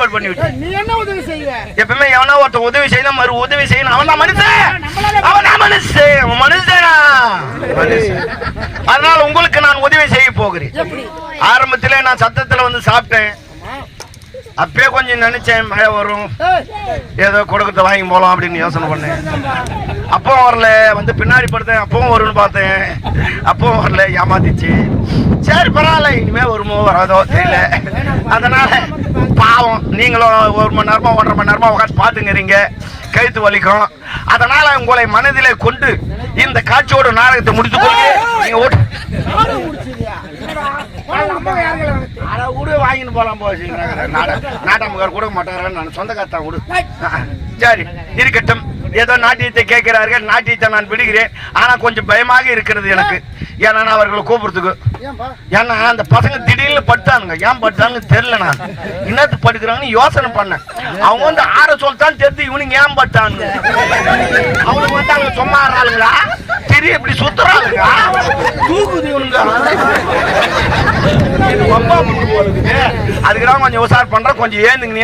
விட்டு நீ என்ன உதவி செய்வ? எப்பவுமே எவனா ஒருத்தன் உதவி செய்யணும் மறு உதவி செய்யணும். அவன் தான் மனுஷன். அவன் தான் மனுஷன். மனுஷனா? அதனால உங்களுக்கு நான் உதவி செய்ய போகிறேன். ஆரம்பத்திலே நான் சத்தத்துல வந்து சாப்பிட்டேன். அப்பயே கொஞ்சம் நினைச்சேன் மழை வரும். ஏதோ கொடுக்கத்தை வாங்கி போலாம் அப்படின்னு யோசனை பண்ணேன். அப்பவும் வரல. வந்து பின்னாடி படுத்தேன். அப்பவும் வரும்னு பார்த்தேன். அப்பவும் வரல. ஏமாத்திச்சு. சரி பரவாயில்ல. இனிமே வருமோ வராதோ தெரியல. அதனால நீங்களும் ஒரு மணி நேரமாக ஒன்றரை மணி நேரமாக உட்காந்து பார்த்துங்கிறீங்க கழுத்து வலிக்கும் அதனால் உங்களை மனதிலே கொண்டு இந்த காட்சியோட நாடகத்தை முடித்து கொள்க நீங்க ஓட்டு நானும் முடிச்சிருக்கியா? என்னடா? உனக்கு அம்மா யாருங்கள வந்து? அட விடு வாங்கின்னு போலாம் போச்சு நாட்டாமக்கார் கொடுக்க மாட்டாரா நான் சொந்தக்காரத்தான் விடு சரி இருக்கட்டும் ஏதோ நாட்டியத்தை கேட்கிறார்கள் நாட்டியத்தை நான் விடுகிறேன். ஆனா கொஞ்சம் பயமாக இருக்கிறது எனக்கு. ஏன்னா நான் அவர்களை கூப்பிடுறதுக்கு? ஏன்னா அந்த பசங்க திடீர்னு பட்டானுங்க ஏன் பட்டான்னு தெரியல நான். என்னத்து படுக்கிறாங்கன்னு யோசனை பண்ணேன். அவங்க வந்து ஆற சொல்லித்தான் தெரிஞ்சு இவனுங்க ஏன் பட்டானுங்க அவனுக்கு வந்து அவங்க சும்மா ஆடுறாளுங்களா? திரி இப்படி சுத்துறாளுங்க தூக்குது இவனுங்க. அதுக்கு தான் கொஞ்சம் உசார் பண்றேன். கொஞ்சம் ஏந்துங்க